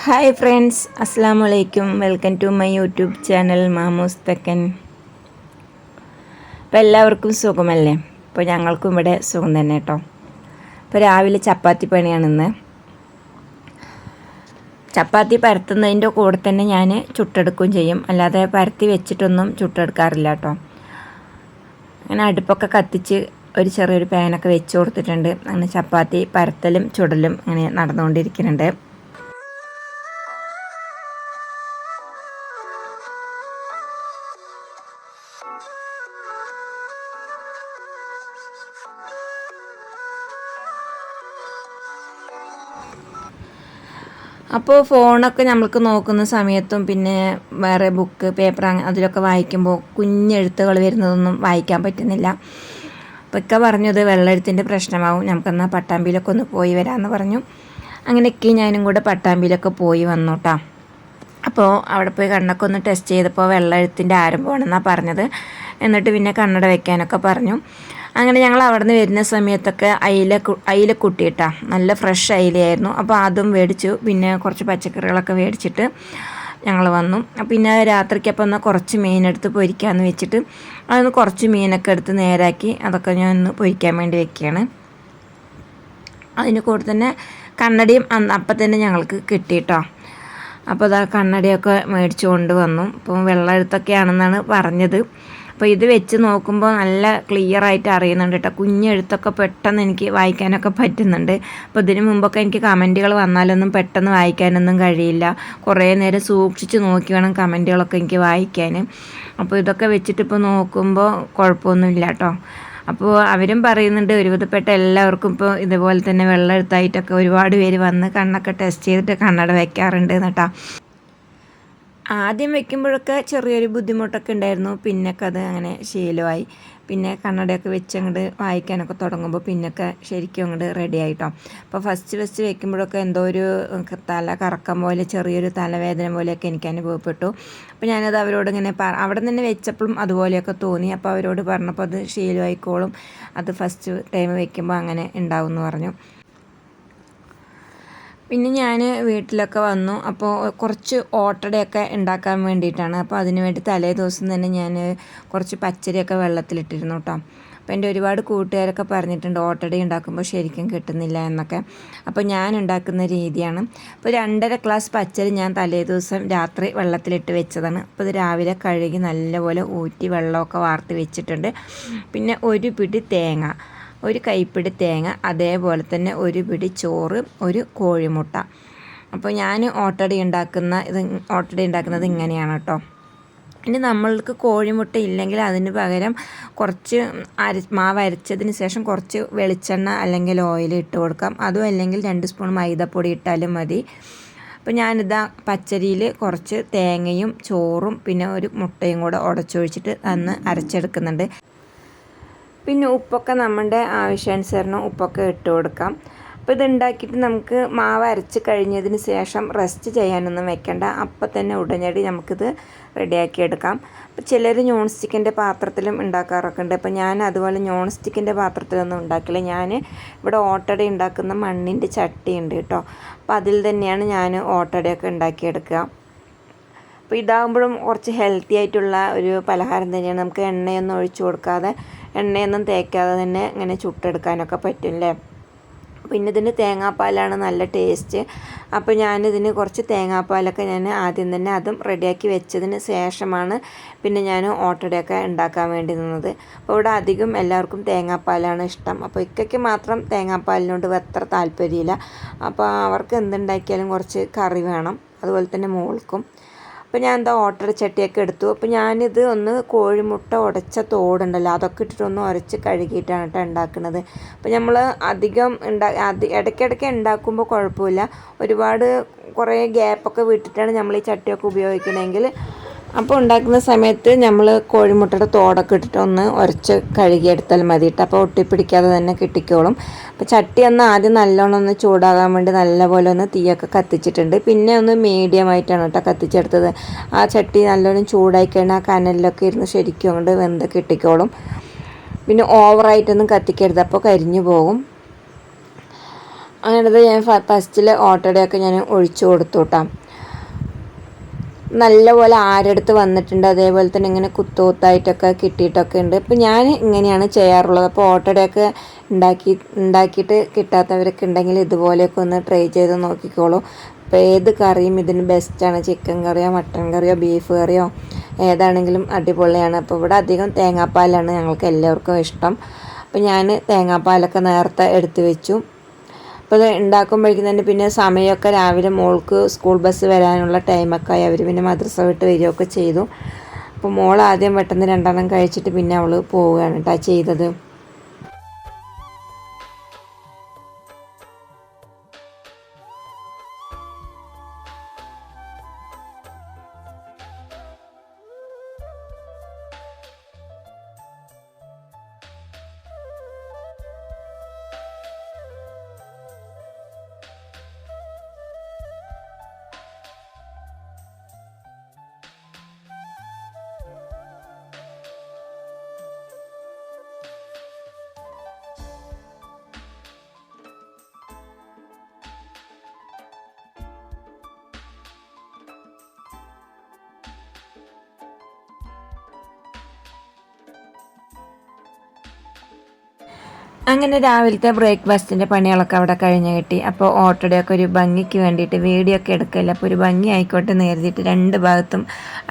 Hi friends അസ്സാം വലൈക്കും welcome to my YouTube channel Mamoos Thekkan. അപ്പോൾ എല്ലാവർക്കും സുഖമല്ലേ? അപ്പോൾ ഞങ്ങൾക്കും ഇവിടെ സുഖം തന്നെ കേട്ടോ. ഇപ്പോൾ രാവിലെ ചപ്പാത്തി പണിയാണ് ഇന്ന്. ചപ്പാത്തി പരത്തുന്നതിന്റെ കൂടെ തന്നെ ഞാൻ ചുട്ടെടുക്കുകയും ചെയ്യും. അല്ലാതെ പരത്തി വെച്ചിട്ടൊന്നും ചുട്ടെടുക്കാറില്ല കേട്ടോ. അങ്ങനെ അടുപ്പൊക്കെ കത്തിച്ച് ഒരു ചെറിയൊരു പാനൊക്കെ വെച്ച് കൊടുത്തിട്ടുണ്ട്. അങ്ങനെ ചപ്പാത്തി പരത്തലും ചുടലും അങ്ങനെ നടന്നുകൊണ്ടിരിക്കുന്നുണ്ട്. അപ്പോൾ ഫോണൊക്കെ നമ്മൾക്ക് നോക്കുന്ന സമയത്തും പിന്നെ വേറെ ബുക്ക് പേപ്പർ അതിലൊക്കെ വായിക്കുമ്പോൾ കുഞ്ഞെഴുത്തുകൾ വരുന്നതൊന്നും വായിക്കാൻ പറ്റുന്നില്ല. അപ്പോൾ ഇക്ക പറഞ്ഞത് വെള്ളെഴുത്തിന്റെ പ്രശ്നമാവും. നമുക്കെന്നാൽ പട്ടാമ്പിയിലൊക്കെ ഒന്ന് പോയി വരാമെന്ന് പറഞ്ഞു. അങ്ങനെയൊക്കെ ഞാനും കൂടെ പട്ടാമ്പിയിലൊക്കെ പോയി വന്നു കേട്ടോ അപ്പോൾ അവിടെ പോയി കണ്ണൊക്കെ ഒന്ന് ടെസ്റ്റ് ചെയ്തപ്പോൾ വെള്ളെഴുത്തിന്റെ ആരംഭമാണെന്നാണ് പറഞ്ഞത്. എന്നിട്ട് പിന്നെ കണ്ണട വയ്ക്കാനൊക്കെ പറഞ്ഞു. അങ്ങനെ ഞങ്ങൾ അവിടെ നിന്ന് വരുന്ന സമയത്തൊക്കെ അയില അയില കുട്ടിയിട്ടാ. നല്ല ഫ്രഷ് അയിലയായിരുന്നു. അപ്പോൾ അതും മേടിച്ചു പിന്നെ കുറച്ച് പച്ചക്കറികളൊക്കെ മേടിച്ചിട്ട് ഞങ്ങൾ വന്നു. പിന്നെ രാത്രിക്ക് അപ്പം എന്നാൽ കുറച്ച് മീനെടുത്ത് പൊരിക്കാമെന്ന് വെച്ചിട്ട് അതൊന്ന് കുറച്ച് മീനൊക്കെ എടുത്ത് നേരാക്കി അതൊക്കെ ഞാൻ ഒന്ന് പൊരിക്കാൻ വേണ്ടി വെക്കുകയാണ് അതിന് കൂടെ തന്നെ കണ്ണടിയും അപ്പം തന്നെ ഞങ്ങൾക്ക് കിട്ടിയിട്ടോ. അപ്പോൾ അതാ കണ്ണടിയൊക്കെ മേടിച്ചു കൊണ്ട് വന്നു. വെള്ളം എടുത്തൊക്കെയാണെന്നാണ് പറഞ്ഞത്. അപ്പോൾ ഇത് വെച്ച് നോക്കുമ്പോൾ നല്ല ക്ലിയർ ആയിട്ട് അറിയുന്നുണ്ട് കേട്ടോ കുഞ്ഞെഴുത്തൊക്കെ പെട്ടെന്ന് എനിക്ക് വായിക്കാനൊക്കെ പറ്റുന്നുണ്ട്. അപ്പോൾ ഇതിന് മുമ്പൊക്കെ എനിക്ക് കമന്റുകൾ വന്നാലൊന്നും പെട്ടെന്ന് വായിക്കാനൊന്നും കഴിയില്ല. കുറേ നേരം സൂക്ഷിച്ച് നോക്കി വേണം കമന്റുകളൊക്കെ എനിക്ക് വായിക്കാൻ അപ്പോൾ ഇതൊക്കെ വെച്ചിട്ട് ഇപ്പോൾ നോക്കുമ്പോൾ കുഴപ്പമൊന്നുമില്ല കേട്ടോ അപ്പോൾ അവരും പറയുന്നുണ്ട് ഒരുവിധപ്പെട്ട എല്ലാവർക്കും ഇപ്പോൾ ഇതുപോലെ തന്നെ വെള്ളം എടുത്തായിട്ടൊക്കെ ഒരുപാട് പേര് വന്ന് കണ്ണൊക്കെ ടെസ്റ്റ് ചെയ്തിട്ട് കണ്ണട വയ്ക്കാറുണ്ട് കേട്ടോ ആദ്യം വെക്കുമ്പോഴൊക്കെ ചെറിയൊരു ബുദ്ധിമുട്ടൊക്കെ ഉണ്ടായിരുന്നു. പിന്നൊക്കെ അത് അങ്ങനെ ശീലമായി. പിന്നെ കണ്ണടയൊക്കെ വെച്ച് അങ്ങോട്ട് വായിക്കാനൊക്കെ തുടങ്ങുമ്പോൾ പിന്നൊക്കെ ശരിക്കും അങ്ങോട്ട് റെഡി ആയിട്ടോ. അപ്പോൾ ഫസ്റ്റ് ഫസ്റ്റ് വെക്കുമ്പോഴൊക്കെ എന്തോ ഒരു തല കറക്കം പോലെ ചെറിയൊരു തലവേദന പോലെയൊക്കെ എനിക്ക് അനുഭവപ്പെട്ടു. അപ്പോൾ ഞാനത് അവരോട് ഇങ്ങനെ അവിടെ നിന്ന് വെച്ചപ്പോഴും അതുപോലെയൊക്കെ തോന്നി. അപ്പോൾ അവരോട് പറഞ്ഞപ്പോൾ അത് ശീലമായിക്കോളും. അത് ഫസ്റ്റ് ടൈം വെക്കുമ്പോൾ അങ്ങനെ ഉണ്ടാവും എന്ന് പറഞ്ഞു. പിന്നെ ഞാൻ വീട്ടിലൊക്കെ വന്നു. അപ്പോൾ കുറച്ച് ഓട്ടടയൊക്കെ ഉണ്ടാക്കാൻ വേണ്ടിയിട്ടാണ്. അപ്പോൾ അതിന് വേണ്ടി തലേ ദിവസം തന്നെ ഞാൻ കുറച്ച് പച്ചരിയൊക്കെ വെള്ളത്തിലിട്ടിരുന്നു കേട്ടോ അപ്പോൾ എന്റെ ഒരുപാട് കൂട്ടുകാരൊക്കെ പറഞ്ഞിട്ടുണ്ട് ഓട്ടടി ഉണ്ടാക്കുമ്പോൾ ശരിക്കും കിട്ടുന്നില്ല എന്നൊക്കെ. അപ്പോൾ ഞാൻ ഉണ്ടാക്കുന്ന രീതിയാണ്. അപ്പോൾ രണ്ടര ഗ്ലാസ് പച്ചരി ഞാൻ തലേ ദിവസം രാത്രി വെള്ളത്തിലിട്ട് വെച്ചതാണ്. അപ്പോൾ ഇത് രാവിലെ കഴുകി നല്ലപോലെ ഊറ്റി വെള്ളമൊക്കെ വാർത്ത് വെച്ചിട്ടുണ്ട്. പിന്നെ ഒരു പിടി തേങ്ങ. ഒരു കൈപ്പിടി തേങ്ങ അതേപോലെ തന്നെ ഒരു പിടി ചോറ് ഒരു കോഴിമുട്ട. അപ്പോൾ ഞാൻ ഓട്ടടി ഉണ്ടാക്കുന്ന ഇത് ഓട്ടടി ഉണ്ടാക്കുന്നത് ഇങ്ങനെയാണ് കേട്ടോ ഇനി നമ്മൾക്ക് കോഴിമുട്ട ഇല്ലെങ്കിൽ അതിന് പകരം കുറച്ച് അര മാവ് അരച്ചതിന് ശേഷം കുറച്ച് വെളിച്ചെണ്ണ അല്ലെങ്കിൽ ഓയിൽ ഇട്ട് കൊടുക്കാം. അതും അല്ലെങ്കിൽ രണ്ട് സ്പൂൺ മൈദപ്പൊടി ഇട്ടാലും മതി. അപ്പോൾ ഞാനിതാ പച്ചരിയിൽ കുറച്ച് തേങ്ങയും ചോറും പിന്നെ ഒരു മുട്ടയും കൂടെ ഉടച്ചൊഴിച്ചിട്ട് അന്ന് അരച്ചെടുക്കുന്നുണ്ട്. പിന്നെ ഉപ്പൊക്കെ നമ്മുടെ ആവശ്യാനുസരണം ഉപ്പൊക്കെ ഇട്ട് കൊടുക്കാം. അപ്പോൾ ഇതുണ്ടാക്കിയിട്ട് നമുക്ക് മാവ് അരച്ച് കഴിഞ്ഞതിന് ശേഷം റെസ്റ്റ് ചെയ്യാനൊന്നും വെക്കേണ്ട. അപ്പം തന്നെ ഉടനടി നമുക്കിത് റെഡിയാക്കി എടുക്കാം. അപ്പോൾ ചിലർ നോൺ സ്റ്റിക്കിന്റെ പാത്രത്തിലും ഉണ്ടാക്കാറൊക്കെ ഉണ്ട്. അപ്പോൾ ഞാൻ അതുപോലെ നോൺ സ്റ്റിക്കിന്റെ പാത്രത്തിലൊന്നും ഉണ്ടാക്കില്ല. ഞാൻ ഇവിടെ ഓട്ടട ഉണ്ടാക്കുന്ന മണ്ണിന്റെ ചട്ടി ഉണ്ട് കേട്ടോ. അപ്പോൾ അതിൽ തന്നെയാണ് ഞാൻ ഓട്ടടയൊക്കെ ഉണ്ടാക്കിയെടുക്കുക. അപ്പോൾ ഇതാകുമ്പോഴും കുറച്ച് ഹെൽത്തി ആയിട്ടുള്ള ഒരു പലഹാരം തന്നെയാണ്. നമുക്ക് എണ്ണയൊന്നും ഒഴിച്ചു കൊടുക്കാതെ എണ്ണയൊന്നും തേക്കാതെ തന്നെ ഇങ്ങനെ ചുട്ടെടുക്കാനൊക്കെ പറ്റും അല്ലേ പിന്നെ ഇതിന് തേങ്ങാപ്പാലാണ് നല്ല ടേസ്റ്റ് അപ്പോൾ ഞാനിതിന് കുറച്ച് തേങ്ങാപ്പാലൊക്കെ ഞാൻ ആദ്യം തന്നെ അതും റെഡിയാക്കി വെച്ചതിന് ശേഷമാണ് പിന്നെ ഞാൻ ഓട്ടടയൊക്കെ ഉണ്ടാക്കാൻ വേണ്ടി നിന്നത്. അപ്പോൾ ഇവിടെ അധികം എല്ലാവർക്കും തേങ്ങാപ്പാലാണ് ഇഷ്ടം. അപ്പോൾ ഇക്കയ്ക്ക് മാത്രം തേങ്ങാപ്പാലിനോട് അത്ര താല്പര്യമില്ല. അപ്പോൾ അവർക്ക് എന്തുണ്ടാക്കിയാലും കുറച്ച് കറി വേണം. അതുപോലെ തന്നെ മോൾക്കും. അപ്പോൾ ഞാൻ എന്താ ഓട്ടർ ചട്ടിയൊക്കെ എടുത്തു. അപ്പോൾ ഞാനിത് ഒന്ന് കോഴിമുട്ട ഉടച്ച തോടുണ്ടല്ലോ അതൊക്കെ ഇട്ടിട്ടൊന്ന് ഉരച്ച് കഴുകിയിട്ടാണ് കേട്ടോ ഉണ്ടാക്കുന്നത് അപ്പോൾ നമ്മൾ അധികം ഉണ്ടാ ഇടയ്ക്കിടയ്ക്ക് ഉണ്ടാക്കുമ്പോൾ കുഴപ്പമില്ല ഒരുപാട് കുറേ ഗ്യാപ്പൊക്കെ വിട്ടിട്ടാണ് നമ്മൾ ഈ ചട്ടിയൊക്കെ ഉപയോഗിക്കണമെങ്കിൽ അപ്പോൾ ഉണ്ടാക്കുന്ന സമയത്ത് നമ്മൾ കോഴിമുട്ടയുടെ തോടൊക്കെ ഇട്ടിട്ട് ഒന്ന് ഉരച്ച് കഴുകിയെടുത്താൽ മതി കേട്ടോ അപ്പോൾ ഒട്ടിപ്പിടിക്കാതെ തന്നെ കിട്ടിക്കോളും. അപ്പോൾ ചട്ടി ഒന്ന് ആദ്യം നല്ലോണം ഒന്ന് ചൂടാകാൻ വേണ്ടി നല്ലപോലെ ഒന്ന് തീയൊക്കെ കത്തിച്ചിട്ടുണ്ട്. പിന്നെ ഒന്ന് മീഡിയം ആയിട്ടാണ് കേട്ടോ കത്തിച്ചെടുത്തത്. ആ ചട്ടി നല്ലോണം ചൂടായി കഴിഞ്ഞാൽ ആ കനലിലൊക്കെ ഇരുന്ന് ശരിക്കും കൊണ്ട് വെന്ത് കിട്ടിക്കോളും. പിന്നെ ഓവറായിട്ടൊന്നും കത്തിക്കരുത്. അപ്പോൾ കരിഞ്ഞു പോകും. അങ്ങനത്തെ ഞാൻ ഫസ്റ്റിൽ ഓട്ടടയൊക്കെ ഞാൻ ഒഴിച്ചു കൊടുത്തു കേട്ടോ. നല്ലപോലെ ആരെടുത്ത് വന്നിട്ടുണ്ട്. അതേപോലെ തന്നെ ഇങ്ങനെ കുത്തുകുത്തായിട്ടൊക്കെ കിട്ടിയിട്ടൊക്കെ ഉണ്ട്. അപ്പോൾ ഞാൻ ഇങ്ങനെയാണ് ചെയ്യാറുള്ളത്. അപ്പോൾ ഓട്ടോടെയൊക്കെ ഉണ്ടാക്കി ഉണ്ടാക്കിയിട്ട് കിട്ടാത്തവരൊക്കെ ഉണ്ടെങ്കിൽ ഇതുപോലെയൊക്കെ ഒന്ന് ട്രൈ ചെയ്ത് നോക്കിക്കോളൂ. അപ്പോൾ ഏത് കറിയും ഇതിന് ബെസ്റ്റാണ് ചിക്കൻ കറിയോ മട്ടൻ കറിയോ ബീഫ് കറിയോ ഏതാണെങ്കിലും അടിപൊളിയാണ്. അപ്പോൾ ഇവിടെ അധികം തേങ്ങാപ്പാലാണ് ഞങ്ങൾക്ക് എല്ലാവർക്കും ഇഷ്ടം. അപ്പോൾ ഞാൻ തേങ്ങാപ്പാലൊക്കെ നേരത്തെ എടുത്തു വെച്ചു. അപ്പോൾ അത് ഉണ്ടാക്കുമ്പോഴേക്കും തന്നെ പിന്നെ സമയമൊക്കെ രാവിലെ മോൾക്ക് സ്കൂൾ ബസ് വരാനുള്ള ടൈമൊക്കെ ആയി. അവർ പിന്നെ മദ്രസ വിട്ട് വരികയൊക്കെ ചെയ്തു. അപ്പോൾ മോൾ ആദ്യം പെട്ടെന്ന് രണ്ടെണ്ണം കഴിച്ചിട്ട് പിന്നെ അവൾ പോവുകയാണ് കേട്ടോ ചെയ്തത്. അങ്ങനെ രാവിലത്തെ ബ്രേക്ക്ഫാസ്റ്റിന്റെ പണികളൊക്കെ അവിടെ കഴിഞ്ഞ് കിട്ടി. അപ്പോൾ ഓട്ടോടെയൊക്കെ ഒരു ഭംഗിക്ക് വേണ്ടിയിട്ട് വീഡിയോ ഒക്കെ എടുക്കില്ല അപ്പോൾ ഒരു ഭംഗി ആയിക്കോട്ടെ നേരിട്ട് രണ്ട് ഭാഗത്തും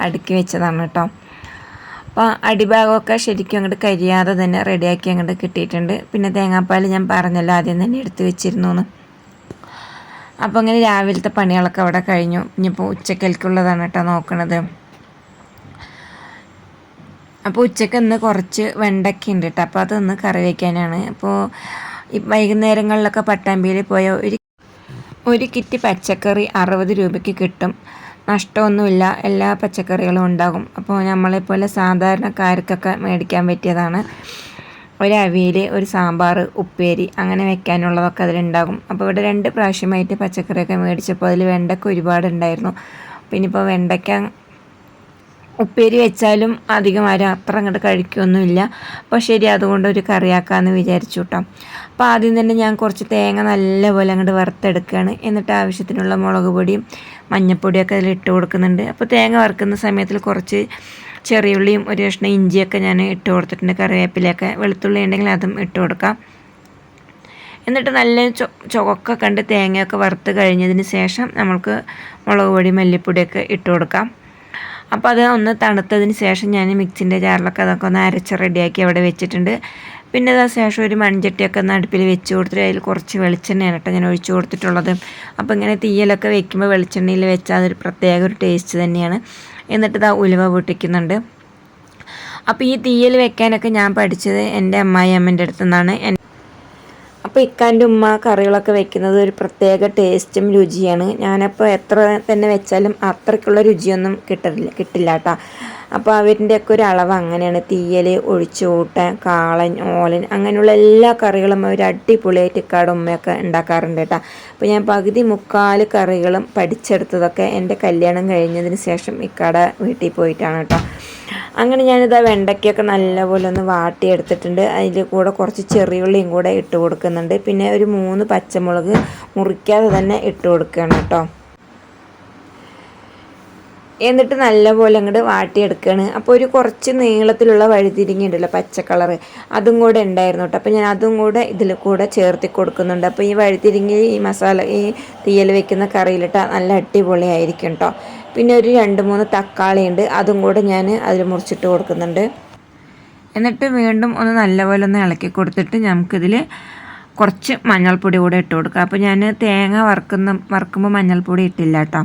അടുക്കി വെച്ചതാണ് കേട്ടോ. അപ്പോൾ അടിഭാഗമൊക്കെ ശരിക്കും അങ്ങോട്ട് കരിയാതെ തന്നെ റെഡിയാക്കി അങ്ങോട്ട് കിട്ടിയിട്ടുണ്ട്. പിന്നെ തേങ്ങാപ്പാൽ ഞാൻ പറഞ്ഞല്ലോ ആദ്യം തന്നെ എടുത്ത് വെച്ചിരുന്നു എന്ന് അപ്പോൾ അങ്ങനെ രാവിലത്തെ പണികളൊക്കെ അവിടെ കഴിഞ്ഞു. ഇനിയിപ്പോൾ ഉച്ചക്കൽക്കുള്ളതാണ് കേട്ടോ നോക്കണത്. അപ്പോൾ ഉച്ചയ്ക്ക് ഇന്ന് കുറച്ച് വെണ്ടയ്ക്ക ഉണ്ട് കേട്ടോ അപ്പോൾ അതൊന്ന് കറി വയ്ക്കാനാണ് അപ്പോൾ ഈ വൈകുന്നേരങ്ങളിലൊക്കെ പട്ടാമ്പിയിൽ പോയ ഒരു ഒരു കിറ്റ് പച്ചക്കറി അറുപത് രൂപയ്ക്ക് കിട്ടും. നഷ്ടമൊന്നുമില്ല. എല്ലാ പച്ചക്കറികളും ഉണ്ടാകും. അപ്പോൾ നമ്മളെപ്പോലെ സാധാരണക്കാർക്കൊക്കെ മേടിക്കാൻ പറ്റിയതാണ്. ഒരു അവിയൽ ഒരു സാമ്പാർ ഉപ്പേരി അങ്ങനെ വെക്കാനുള്ളതൊക്കെ അതിലുണ്ടാകും. അപ്പോൾ ഇവിടെ രണ്ട് പ്രാവശ്യമായിട്ട് പച്ചക്കറിയൊക്കെ മേടിച്ചപ്പോൾ അതിൽ വെണ്ടയ്ക്ക ഒരുപാടുണ്ടായിരുന്നു. പിന്നെ ഇപ്പോൾ വെണ്ടയ്ക്ക ഉപ്പേരി വെച്ചാലും അധികം ആരും അത്ര അങ്ങോട്ട് കഴിക്കുകയൊന്നുമില്ല അപ്പോൾ ശരി അതുകൊണ്ട് ഒരു കറിയാക്കാമെന്ന് വിചാരിച്ചു കേട്ടോ അപ്പോൾ ആദ്യം തന്നെ ഞാൻ കുറച്ച് തേങ്ങ നല്ലപോലെ അങ്ങോട്ട് വറുത്തെടുക്കുകയാണ് എന്നിട്ട് ആവശ്യത്തിനുള്ള മുളക് പൊടിയും മഞ്ഞൾപ്പൊടിയൊക്കെ അതിൽ ഇട്ട് കൊടുക്കുന്നുണ്ട്. അപ്പോൾ തേങ്ങ വറുക്കുന്ന സമയത്തിൽ കുറച്ച് ചെറിയുള്ളിയും ഒരു കഷ്ണം ഇഞ്ചിയൊക്കെ ഞാൻ ഇട്ട് കൊടുത്തിട്ടുണ്ട്. കറിവേപ്പിലൊക്കെ വെളുത്തുള്ളി ഉണ്ടെങ്കിൽ അതും ഇട്ട് കൊടുക്കാം. എന്നിട്ട് നല്ല ചൊ ചുവക്ക കണ്ട് തേങ്ങയൊക്കെ വറുത്ത് കഴിഞ്ഞതിന് ശേഷം നമ്മൾക്ക് മുളക് പൊടി മല്ലിപ്പൊടിയൊക്കെ ഇട്ട് കൊടുക്കാം. അപ്പോൾ അത് ഒന്ന് തണുത്തതിന് ശേഷം ഞാൻ മിക്സിന്റെ ജാറിലൊക്കെ അതൊക്കെ ഒന്ന് അരച്ച് റെഡിയാക്കി അവിടെ വെച്ചിട്ടുണ്ട്. പിന്നെ അതിന് ശേഷം ഒരു മൺചട്ടിയൊക്കെ ഒന്ന് അടുപ്പിൽ വെച്ച് കൊടുത്തിട്ട് അതിൽ കുറച്ച് വെളിച്ചെണ്ണയാണ് കേട്ടോ ഞാൻ ഒഴിച്ചു കൊടുത്തിട്ടുള്ളത്. അപ്പോൾ ഇങ്ങനെ തീയലൊക്കെ വെക്കുമ്പോൾ വെളിച്ചെണ്ണയിൽ വെച്ചാൽ അതൊരു പ്രത്യേക ഒരു ടേസ്റ്റ് തന്നെയാണ്. എന്നിട്ട് ഇതാ ഉലുവ പൊട്ടിക്കുന്നുണ്ട്. അപ്പോൾ ഈ തീയൽ വെക്കാനൊക്കെ ഞാൻ പഠിച്ചത് എന്റെ അമ്മായി അമ്മേന്റെ അടുത്തു നിന്നാണ് അപ്പോൾ ഇക്കാന്റെ ഉമ്മ കറികളൊക്കെ വെക്കുന്നത് ഒരു പ്രത്യേക ടേസ്റ്റും രുചിയാണ്. ഞാനപ്പോൾ എത്ര തന്നെ വെച്ചാലും അത്രയ്ക്കുള്ള രുചിയൊന്നും കിട്ടില്ല കിട്ടില്ല കേട്ടോ. അപ്പോൾ അവരിന്റെയൊക്കെ ഒരു അളവ് അങ്ങനെയാണ്. തീയൽ ഒഴിച്ചുകൂട്ട കാളൻ ഓലൻ അങ്ങനെയുള്ള എല്ലാ കറികളും അവർ അടിപൊളിയായിട്ട് ഇക്കാട് ഉമ്മയൊക്കെ ഉണ്ടാക്കാറുണ്ട് കേട്ടോ. അപ്പോൾ ഞാൻ പകുതി മുക്കാൽ കറികളും പഠിച്ചെടുത്തതൊക്കെ എന്റെ കല്യാണം കഴിഞ്ഞതിന് ശേഷം ഇക്കാടെ വീട്ടിൽ പോയിട്ടാണ് കേട്ടോ. അങ്ങനെ ഞാനിത് വെണ്ടയ്ക്കൊക്കെ നല്ലപോലെ ഒന്ന് വാട്ടിയെടുത്തിട്ടുണ്ട്. അതിൽ കൂടെ കുറച്ച് ചെറിയുള്ളിയും കൂടെ ഇട്ട് കൊടുക്കുന്നുണ്ട്. പിന്നെ ഒരു മൂന്ന് പച്ചമുളക് മുറിക്കാതെ തന്നെ ഇട്ട് കൊടുക്കുകയാണ് കേട്ടോ. എന്നിട്ട് നല്ലപോലെ അങ്ങോട്ട് വാട്ടിയെടുക്കുകയാണ് അപ്പോൾ ഒരു കുറച്ച് നീളത്തിലുള്ള വഴുതിരിങ്ങി ഉണ്ടല്ലോ പച്ച കളർ. അതും കൂടെ ഉണ്ടായിരുന്നു കേട്ടോ അപ്പോൾ ഞാൻ അതും കൂടെ ഇതിൽ കൂടെ ചേർത്തി കൊടുക്കുന്നുണ്ട്. അപ്പോൾ ഈ വഴുതിരിങ്ങി ഈ മസാല ഈ തീയൽ വെക്കുന്ന കറിയിലിട്ടാൽ നല്ല അടിപൊളിയായിരിക്കും കേട്ടോ പിന്നെ ഒരു രണ്ട് മൂന്ന് തക്കാളി ഉണ്ട് അതും കൂടെ ഞാൻ അതിൽ മുറിച്ചിട്ട് കൊടുക്കുന്നുണ്ട്. എന്നിട്ട് വീണ്ടും ഒന്ന് നല്ലപോലെ ഒന്ന് ഇളക്കി കൊടുത്തിട്ട് നമുക്കിതിൽ കുറച്ച് മഞ്ഞൾപ്പൊടി കൂടെ ഇട്ട് കൊടുക്കുക അപ്പോൾ ഞാൻ തേങ്ങ വറുക്കുന്ന വറുക്കുമ്പോൾ മഞ്ഞൾപ്പൊടി ഇട്ടില്ല കേട്ടോ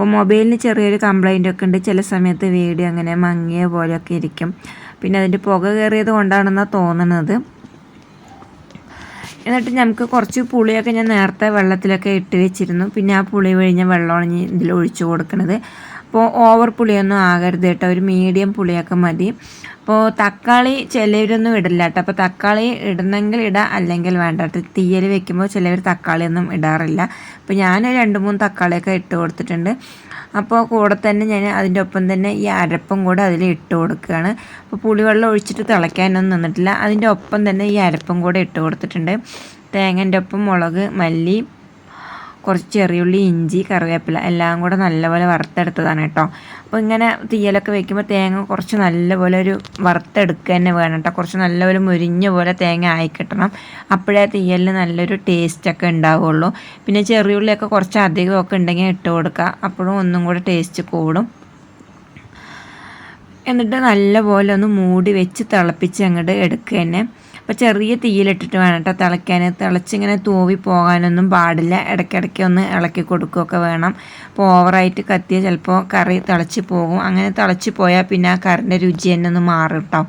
അപ്പോൾ മൊബൈലിന് ചെറിയൊരു കംപ്ലൈന്റ് ഒക്കെ ഉണ്ട്. ചില സമയത്ത് വീഡിയോ അങ്ങനെ മങ്ങിയ പോലെയൊക്കെ ഇരിക്കും. പിന്നെ അതിന്റെ പുക കയറിയത് കൊണ്ടാണെന്നാണ് തോന്നുന്നത് എന്നിട്ട് നമുക്ക് കുറച്ച് പുളിയൊക്കെ ഞാൻ നേരത്തെ വെള്ളത്തിലൊക്കെ ഇട്ട് വെച്ചിരുന്നു. പിന്നെ ആ പുളി കഴിഞ്ഞ വെള്ളമാണ് ഞാൻ ഇതിൽ ഒഴിച്ചു കൊടുക്കുന്നത് അപ്പോൾ ഓവർ പുളിയൊന്നും ആകരുത് കേട്ടോ. ഒരു മീഡിയം പുളിയൊക്കെ മതി. അപ്പോൾ തക്കാളി ചിലവരൊന്നും ഇടില്ല കേട്ടോ. അപ്പോൾ തക്കാളി ഇടണമെങ്കിൽ ഇടാം അല്ലെങ്കിൽ വേണ്ട കേട്ടോ. തീയൽ വെക്കുമ്പോൾ ചിലവർ തക്കാളിയൊന്നും ഇടാറില്ല. അപ്പോൾ ഞാൻ രണ്ട് മൂന്ന് തക്കാളിയൊക്കെ ഇട്ട് കൊടുത്തിട്ടുണ്ട്. അപ്പോൾ കൂടെ തന്നെ ഞാൻ അതിന്റെ ഒപ്പം തന്നെ ഈ അരപ്പും കൂടെ അതിൽ ഇട്ട് കൊടുക്കുകയാണ്. അപ്പോൾ പുളിവെള്ളം ഒഴിച്ചിട്ട് തിളയ്ക്കാനൊന്നും നിന്നിട്ടില്ല. അതിന്റെ ഒപ്പം തന്നെ ഈ അരപ്പും കൂടെ ഇട്ട് കൊടുത്തിട്ടുണ്ട്. തേങ്ങന്റെ ഒപ്പം മുളക് മല്ലി കുറച്ച് ചെറിയുള്ളി ഇഞ്ചി കറിവേപ്പില എല്ലാം കൂടെ നല്ലപോലെ വറുത്തെടുത്തതാണ് കേട്ടോ. അപ്പോൾ ഇങ്ങനെ തീയലൊക്കെ വെക്കുമ്പോൾ തേങ്ങ കുറച്ച് നല്ലപോലെ ഒരു വറുത്തെടുക്കുക തന്നെ വേണം കേട്ടോ. കുറച്ച് നല്ലപോലെ മുരിഞ്ഞ പോലെ തേങ്ങ ആയി കിട്ടണം. അപ്പോഴേ തീയലിന് നല്ലൊരു ടേസ്റ്റൊക്കെ ഉണ്ടാവുള്ളൂ. പിന്നെ ചെറിയുള്ളിയൊക്കെ കുറച്ച് അധികമൊക്കെ ഉണ്ടെങ്കിൽ ഇട്ട് കൊടുക്കുക. അപ്പോഴും ഒന്നും കൂടെ ടേസ്റ്റ് കൂടും. എന്നിട്ട് നല്ലപോലെ ഒന്ന് മൂടി വെച്ച് തിളപ്പിച്ച് അങ്ങോട്ട് എടുക്കുക തന്നെ. അപ്പോൾ ചെറിയ തീയിലിട്ടിട്ട് വേണം കേട്ടോ തിളയ്ക്കാൻ. തിളച്ചിങ്ങനെ തൂവി പോകാനൊന്നും പാടില്ല. ഇടയ്ക്കിടയ്ക്ക് ഒന്ന് ഇളക്കി കൊടുക്കുകയൊക്കെ വേണം. അപ്പോൾ ഓവറായിട്ട് കത്തിയ ചിലപ്പോൾ കറി തിളച്ച് പോകും. അങ്ങനെ തിളച്ച് പോയാൽ പിന്നെ ആ കറിന്റെ രുചി തന്നെ ഒന്ന് മാറും കേട്ടോ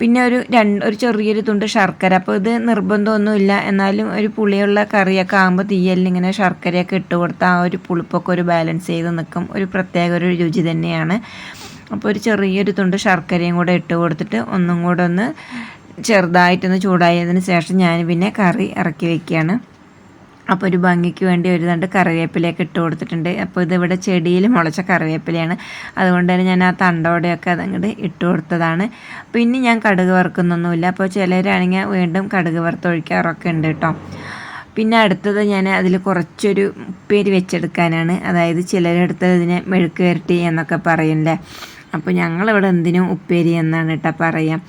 പിന്നെ ഒരു രണ്ട് ഒരു ചെറിയൊരു തുണ്ട് ശർക്കര. അപ്പോൾ ഇത് നിർബന്ധമൊന്നുമില്ല. എന്നാലും ഒരു പുളിയുള്ള കറിയൊക്കെ ആകുമ്പോൾ തീയലിൽ ഇങ്ങനെ ശർക്കരയൊക്കെ ഇട്ട് കൊടുത്താൽ ആ ഒരു പുളിപ്പൊക്കെ ഒരു ബാലൻസ് ചെയ്ത് നിൽക്കും ഒരു പ്രത്യേക ഒരു രുചി തന്നെയാണ്. അപ്പോൾ ഒരു ചെറിയൊരു തുണ്ട് ശർക്കരയും കൂടെ ഇട്ട് കൊടുത്തിട്ട് ഒന്നും കൂടെ ഒന്ന് ചെറുതായിട്ടൊന്ന് ചൂടായതിന് ശേഷം ഞാൻ പിന്നെ കറി ഇറക്കി വെക്കുകയാണ്. അപ്പോൾ ഒരു ഭംഗിക്ക് വേണ്ടി ഒരു തണ്ട് കറിവേപ്പിലയൊക്കെ ഇട്ട് കൊടുത്തിട്ടുണ്ട്. അപ്പോൾ ഇതിവിടെ ചെടിയിൽ മുളച്ച കറിവേപ്പിലയാണ്. അതുകൊണ്ട് തന്നെ ഞാൻ ആ തണ്ടോടെയൊക്കെ അതങ്ങോട്ട് ഇട്ട് കൊടുത്തതാണ്. പിന്നെ ഞാൻ കടുക് വറുക്കുന്നൊന്നുമില്ല. അപ്പോൾ ചിലരാണെങ്കിൽ വീണ്ടും കടുക് വറുത്തൊഴിക്കാറൊക്കെ ഉണ്ട് കേട്ടോ. പിന്നെ അടുത്തത് ഞാൻ അതിൽ കുറച്ചൊരു ഉപ്പേരി വെച്ചെടുക്കാനാണ്. അതായത് ചിലരെടുത്ത് ഇതിനെ മെഴുക്ക് വരട്ടി എന്നൊക്കെ പറയില്ലേ. അപ്പോൾ ഞങ്ങളിവിടെ എന്തിനും ഉപ്പേരി എന്നാണ് കേട്ടോ പറയാം.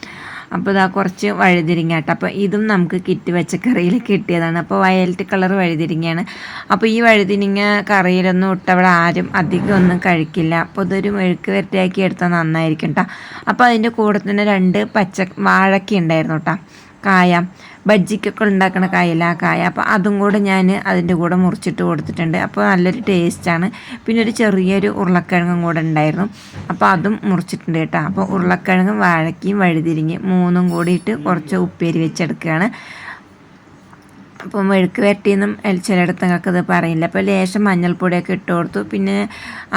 അപ്പോൾ ഇതാ കുറച്ച് വഴുതിരിങ്ങ കേട്ടോ. അപ്പോൾ ഇതും നമുക്ക് കിറ്റ് പച്ചക്കറിയിൽ കിട്ടിയതാണ്. അപ്പോൾ വയലറ്റ് കളർ വഴുതിരിങ്ങയാണ്. അപ്പോൾ ഈ വഴുതിരിങ്ങ കറിയിലൊന്നും ഇട്ടവിടെ ആരും അധികം ഒന്നും കഴിക്കില്ല. അപ്പോൾ ഇതൊരു മെഴുക്ക് വരട്ടിയാക്കി എടുത്താൽ നന്നായിരിക്കും കേട്ടോ. അപ്പോൾ അതിന്റെ കൂടെ തന്നെ രണ്ട് പച്ച വാഴക്ക ഉണ്ടായിരുന്നു കേട്ടോ. കായ. ബജ്ജിക്കൊക്കെ ഉണ്ടാക്കണ കായല കായ. അപ്പോൾ അതും കൂടെ ഞാൻ അതിന്റെ കൂടെ മുറിച്ചിട്ട് കൊടുത്തിട്ടുണ്ട്. അപ്പോൾ നല്ലൊരു ടേസ്റ്റാണ്. പിന്നെ ഒരു ചെറിയൊരു ഉരുളക്കിഴങ്ങും കൂടെ ഉണ്ടായിരുന്നു. അപ്പോൾ അതും മുറിച്ചിട്ടുണ്ട് കേട്ടോ. അപ്പോൾ ഉരുളക്കിഴങ്ങും വാഴക്കയും വഴുതിരിങ്ങി മൂന്നും കൂടിയിട്ട് കുറച്ച് ഉപ്പേരി വെച്ചെടുക്കുകയാണ്. അപ്പോൾ മെഴുക്ക് വരട്ടിയെന്നും ചിലയിടത്തങ്ങൾക്ക് ഇത് പറയില്ല. അപ്പോൾ ലേശം മഞ്ഞൾപ്പൊടിയൊക്കെ ഇട്ട് കൊടുത്തു. പിന്നെ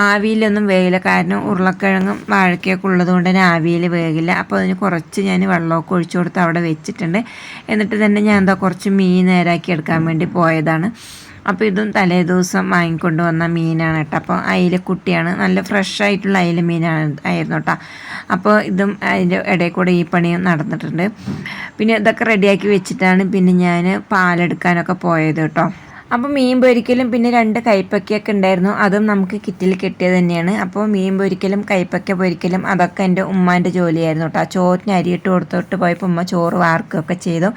ആവിയിലൊന്നും വേകില്ല കാരണം ഉരുളക്കിഴങ്ങും വാഴക്കൊക്കെ ഉള്ളത് കൊണ്ട് തന്നെ ആവിയിൽ വേകില്ല അപ്പോൾ അതിന് കുറച്ച് ഞാൻ വെള്ളമൊക്കെ ഒഴിച്ചു കൊടുത്ത് അവിടെ വെച്ചിട്ടുണ്ട്. എന്നിട്ട് തന്നെ ഞാൻ എന്താ കുറച്ച് മീൻ നേരാക്കി എടുക്കാൻ വേണ്ടി പോയതാണ്. അപ്പോൾ ഇതും തലേ ദിവസം വാങ്ങിക്കൊണ്ട് വന്ന മീനാണ് കേട്ടോ. അപ്പോൾ അയില കുട്ടിയാണ്. നല്ല ഫ്രഷ് ആയിട്ടുള്ള അയില മീനാണ് ആയിരുന്നു കേട്ടോ. അപ്പോൾ ഇതും അതിന്റെ ഇടയിൽ കൂടെ ഈ പണിയും നടന്നിട്ടുണ്ട്. പിന്നെ ഇതൊക്കെ റെഡിയാക്കി വെച്ചിട്ടാണ് പിന്നെ ഞാൻ പാലെടുക്കാനൊക്കെ പോയത് കേട്ടോ. അപ്പോൾ മീൻ പൊരിക്കലും പിന്നെ രണ്ട് കൈപ്പക്കയൊക്കെ ഉണ്ടായിരുന്നു. അതും നമുക്ക് കിറ്റിൽ കിട്ടിയത് തന്നെയാണ്. അപ്പോൾ മീൻ പൊരിക്കലും കൈപ്പക്ക പൊരിക്കലും അതൊക്കെ എന്റെ ഉമ്മാന്റെ ജോലിയായിരുന്നു കേട്ടോ ചോറിന് അരിയിട്ട് കൊടുത്തോട്ട് പോയപ്പോൾ ഉമ്മ ചോറ് വാർക്കുകയൊക്കെ ചെയ്തു.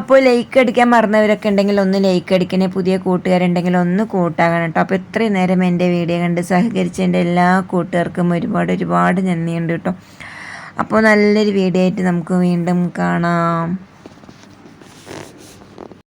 അപ്പോൾ ലൈക്ക് അടിക്കാൻ മറന്നവരൊക്കെ ഉണ്ടെങ്കിൽ ഒന്ന് ലൈക്ക് അടിക്കണേ. പുതിയ കൂട്ടുകാരുണ്ടെങ്കിൽ ഒന്ന് കൂട്ടാകണം കേട്ടോ അപ്പോൾ ഇത്രയും നേരം എന്റെ വീഡിയോ കണ്ട് സഹകരിച്ച എന്റെ എല്ലാ കൂട്ടുകാർക്കും ഒരുപാട് ഒരുപാട് നന്ദിയുണ്ട് കേട്ടോ അപ്പോൾ നല്ലൊരു വീഡിയോ ആയിട്ട് നമുക്ക് വീണ്ടും കാണാം.